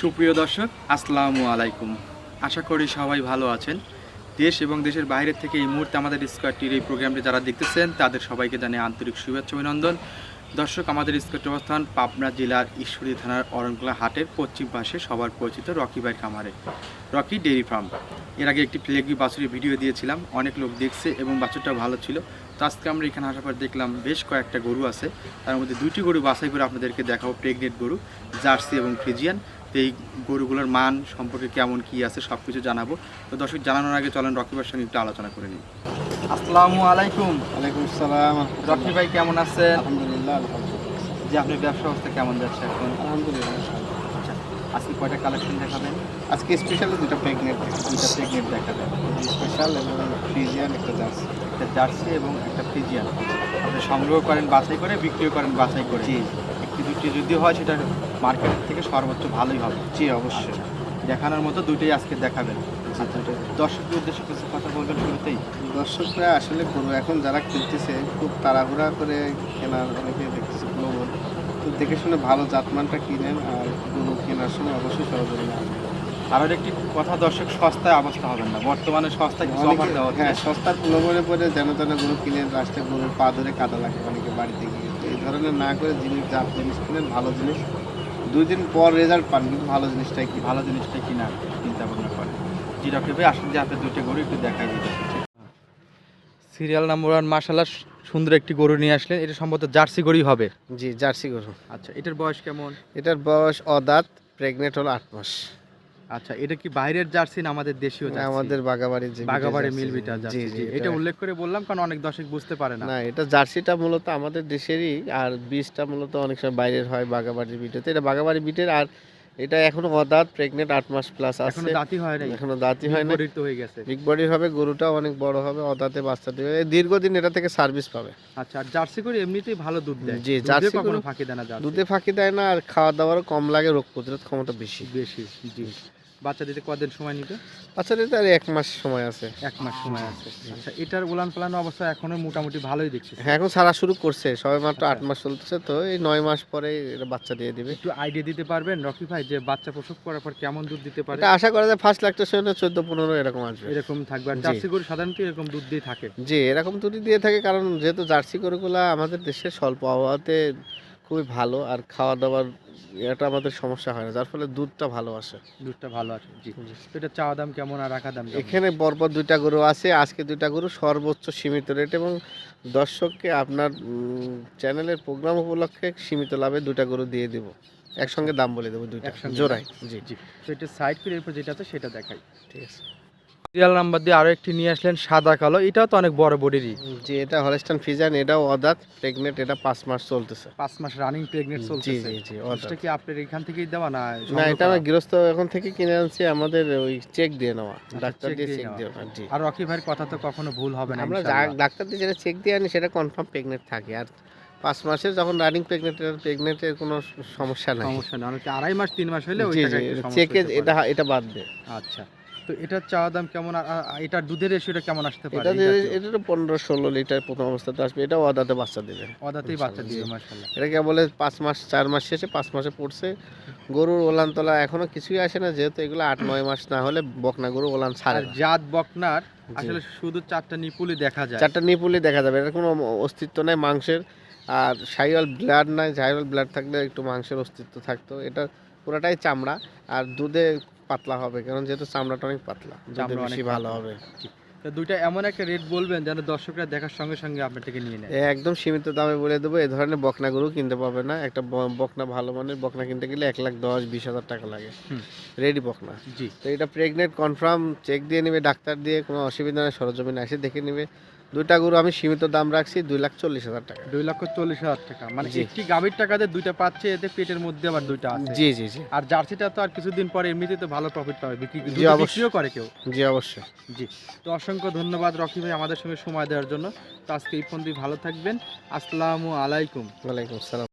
সুপ্রিয় দর্শক, আসসালামু আলাইকুম। আশা করি সবাই ভালো আছেন। দেশ এবং দেশের বাইরের থেকে এই মুহূর্তে আমাদের স্কোয়ারটির এই প্রোগ্রামটি যারা দেখতেছেন, তাদের সবাইকে জানে আন্তরিক শুভেচ্ছা অভিনন্দন। দর্শক, আমাদের স্কোয়ারটি অবস্থান পাবনা জেলার ঈশ্বরী থানার অরণকলা হাটের পশ্চিম পাশে সবার পরিচিত রকি বাই খামারে রকি ডেইরি ফার্ম এর আগে একটি প্লেগি বাছুরের ভিডিও দিয়েছিলাম, অনেক লোক দেখছে এবং বাছুরটা ভালো ছিল। তো আজকে আমরা এখানে আসার পর দেখলাম বেশ কয়েকটা গরু আছে। তার মধ্যে দুইটি গরু বাছাই করে আপনাদেরকে দেখাবো প্রেগনেন্ট গরু, জার্সি এবং ফ্রিজিয়ান। তো এই গরুগুলোর মান সম্পর্কে কেমন কি আছে সব কিছু জানাব। তো দর্শক জানানোর আগে চলেন রকিবার সঙ্গে একটু আলোচনা করে নিই। আসসালামু আলাইকুম। ওয়ালাইকুম আসসালাম। রকি ভাই কেমন আছেন? আলহামদুলিল্লাহ যে আপনার ব্যবসা অবস্থা কেমন যাচ্ছে এখন? আলহামদুলিল্লাহ আচ্ছা আজকে কয়টা কালেকশন দেখাবেন? আজকে স্পেশালি দুটো প্রেগনেন্ট দুইটা প্রেগনেন্ট দেখাবেন। স্পেশাল এবং ফ্রিজিয়ান একটা জার্সি। একটা জার্সি এবং একটা ফ্রিজিয়ান আপনি সংগ্রহ করেন বাছাই করে বিক্রিও করেন বাছাই করে। জি। একটি দুটি যদি হয় সেটা মার্কেট থেকে সর্বোচ্চ ভালোই হবে। জি অবশ্যই। দেখানোর মতো দুটোই আজকে দেখাবেন। আচ্ছা দর্শকদের উদ্দেশ্যে কিছু কথা বলবেন শুরুতেই? দর্শকরা আসলে গরু এখন যারা কিনতেছে খুব তাড়াহুড়া করে কেনার অনেকে দেখতেছে প্রবল তো দেখে শুনে ভালো জাতমানটা কিনেন আর গরু কেনার সময় অবশ্যই সরজমিনে আসবেন। আর একটি কথা দর্শক সস্তায় অবস্থা হবেন না। বর্তমানে সস্তায় কিছু অফার দেওয়া হ্যাঁ সস্তার প্রলোভনে পরে যেন তেন গরু কিনেন রাস্তায় গরুর পা ধরে কাদা লাগে অনেকে বাড়িতে গিয়ে। এই ধরনের না করে জিনিস জাত জিনিস কিনেন ভালো জিনিস দুই দিন পর রেজাল্ট পান কিন্তু ভালো জিনিসটা কি ভালো জিনিসটা কিনা চিন্তা ভাবনা করেন জি ডক্টর ভাই আসলে যে আপনি দুইটা গরু একটু দেখাই দিতে সিরিয়াল নাম্বার ওয়ান মার্শাল্লাহ সুন্দর একটি গরু নিয়ে আসলেন এটা সম্ভবত জার্সি গরুই হবে। জি জার্সি গরু। আচ্ছা এটার বয়স কেমন? এটার বয়স অদাত প্রেগনেন্ট হলো আট মাস। আচ্ছা এটা কি বাইরের জার্সি না আমাদের দেশীয় জার্সি? আমাদের বাগাবাড়ির যে বাগাবাড়ি মিলবিটা জার্সি, জি এটা উল্লেখ করে বললাম কারণ অনেক দর্শক বুঝতে পারে না। না এটা জার্সিটা মূলত আমাদের দেশেরই আর বীজটা মূলত অনেক সময় বাইরের হয় বাগাবাড়ির বিটেতে। এটা বাগাবাড়ি বিটের আর এটা এখনও অদাঁত প্রেগনেন্ট আট মাস প্লাস আছে। এখনও আছে দাঁতি হয় নাই। এখনও দাঁতই হয় না বডির তো হয়ে গেছে। বিগ বডির হবে গরুটাও অনেক বড় হবে অদাঁতে বাচ্চা দেবে দীর্ঘদিন এটা থেকে সার্ভিস পাবে। আচ্ছা আর জার্সি করে এমনিতেই ভালো দুধ দেয়। জি, জার্সি গরু- ফাঁকি দেয় না দুধে ফাঁকি দেয় না আর খাওয়া দাওয়ারও কম লাগে রোগ প্রতিরোধ ক্ষমতা বেশি। বেশি জি। বাচ্চা দিতে কদিন সময় নিবে? আচ্ছা এটা আর এক মাস সময় আছে। এক মাস সময় আছে। আচ্ছা এটার উলান পালানো অবস্থা এখনও মোটামুটি ভালোই দেখছি হ্যাঁ এখন ছাড়া শুরু করছে সবে মাত্র আট। মাস চলতেছে তো এই নয় মাস পরে এটা বাচ্চা দিয়ে দিবে। একটু আইডিয়া দিতে পারবেন রকি ভাই যে বাচ্চা প্রসব করার পর কেমন দুধ দিতে পারে? আশা করা যায় ফার্স্ট ল্যাকটেশনে চোদ্দ পনেরো এরকম আসবে। এরকম থাকবে। আর জার্সি গরু সাধারণত এরকম দুধ দিয়ে থাকে? জি এরকম ত্রুটি দিয়ে থাকে কারণ যেহেতু জার্সি গরুগুলা আমাদের দেশে স্বল্প আবহাওয়াতে খুবই ভালো আর খাওয়া দাওয়ার এটা আমাদের সমস্যা হয় না যার ফলে দুধটা ভালো আসে। দুধটা ভালো আছে জি। এটা চাওয়া দাম কেমন আর রাখা দাম এখানে পরপর দুইটা গরু আছে আজকে দুইটা গরু সর্বোচ্চ সীমিত রেট এবং দর্শককে আপনার চ্যানেলের প্রোগ্রাম উপলক্ষে সীমিত লাভে দুইটা গরু দিয়ে দেব। একসঙ্গে দাম বলে দেবো দুইটা জোড়াই জি। জি। তো এটা সাইড করে এরপর যেটা আছে সেটা দেখাই। ঠিক আছে। সিরিয়াল নাম্বার দিয়ে আরও একটি নিয়ে আসলেন সাদা কালো। এটাও তো অনেক বড় বডিরই জি এটা হলস্টান ফিজান এটাও অদাত প্রেগনেন্ট এটা পাঁচ মাস চলতেছে। পাঁচ মাস রানিং প্রেগনেন্ট জি চলছে জি জি এটা কি আপনার এখান থেকেই দেওয়া না না এটা আমি করা? গৃহস্থ এখন থেকে কিনে আনছি আমাদের ওই চেক দিয়ে নেওয়া। ডাক্তার দিয়ে দিয়ে চেক। দিয়ে জি। আর রকি ভাইয়ের কথা তো কখনো ভুল হবে না আমরা ডাক্তার দিয়ে যেটা চেক দিয়ে আনি সেটা কনফার্ম প্রেগনেন্ট থাকে। আর পাঁচ মাসের যখন রানিং প্রেগনেন্ট প্রেগনেন্টের কোনো সমস্যা নাই। সমস্যা না অনেকে আড়াই মাস তিন মাস হলে ওই চেকে এটা এটা বাদ দে। আচ্ছা। তো এটার চাওয়া দাম কেমন? এটার দুধের রেশিওটা কেমন আসতে পারে? এটা এটা তো পনেরো ষোলো লিটার প্রথম অবস্থাতে আসবে। এটা অদাতে বাচ্চা দেবে। অদাতেই বাচ্চা দিবে মাশাআল্লাহ। এটাকে বলে পাঁচ মাস চার মাস শেষে পাঁচ মাসে পড়ছে। গরুর ওলান তোলা এখনও কিছুই আসে না যেহেতু এগুলো আট নয় মাস না হলে বকনা গরু ওলান ছাড়ে আর জাত বকনার আসলে শুধু চারটা নিপুলি দেখা যায়। চারটা নিপুলি দেখা যাবে। এটার কোনো অস্তিত্ব নাই মাংসের। আর সাইওয়াল ব্লাড নাই সাইওয়াল ব্লাড থাকলে একটু মাংসের অস্তিত্ব থাকতো। এটা পুরোটাই চামড়া। আর দুধে পাতলা হবে কারণ যেহেতু চামড়াটা অনেক পাতলা বেশি ভালো। হবে তো দুইটা এমন একটা রেট বলবেন যেন দর্শকরা দেখার সঙ্গে সঙ্গে আপনার থেকে নিয়ে নেয়। একদম সীমিত দামে বলে দেবো এই ধরনের বকনা গরু কিনতে পারবে না। একটা বকনা ভালো মানের বকনা কিনতে গেলে এক লাখ দশ বিশ হাজার টাকা লাগে। রেডি বকনা। জি। তো এটা প্রেগনেন্ট কনফার্ম চেক দিয়ে নেবে ডাক্তার দিয়ে কোনো অসুবিধা নেই সরজমিনে এসে দেখে নেবে। দুইটা গরু আমি সীমিত দাম রাখছি দুই লাখ চল্লিশ হাজার টাকা। দুই লক্ষ চল্লিশ হাজার টাকা। মানে। একটি গাভীর টাকাতে দুইটা পাচ্ছে এতে পেটের মধ্যে আবার দুইটা আছে। জি জি জি। আর জার্সিটা তো আর কিছুদিন পরে এমনিতে তো ভালো প্রফিট পাবে। বিক্রি জি, অবশ্যই। করে কেউ। জি অবশ্যই। জি। তো অসংখ্য ধন্যবাদ রকি ভাই আমাদের সঙ্গে সময় দেওয়ার জন্য। তো আজকে এই ফোন দিয়ে ভালো থাকবেন। আসসালামু আলাইকুম। ওয়ালাইকুম আসসালাম।